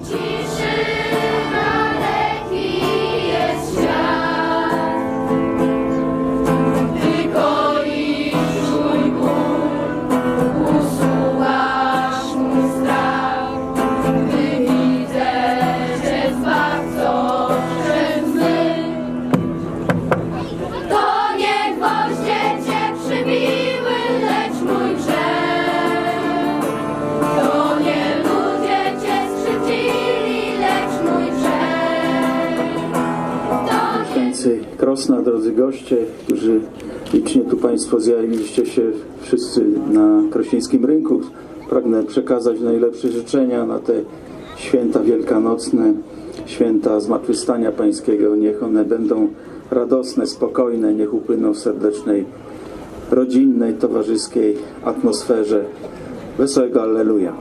其实 Krosna, drodzy goście, którzy licznie tu Państwo zjawiliście się wszyscy na Krośnieńskim Rynku. Pragnę przekazać najlepsze życzenia na te święta wielkanocne, święta Zmartwychwstania Pańskiego. Niech one będą radosne, spokojne, niech upłyną w serdecznej, rodzinnej, towarzyskiej atmosferze. Wesołego Alleluja.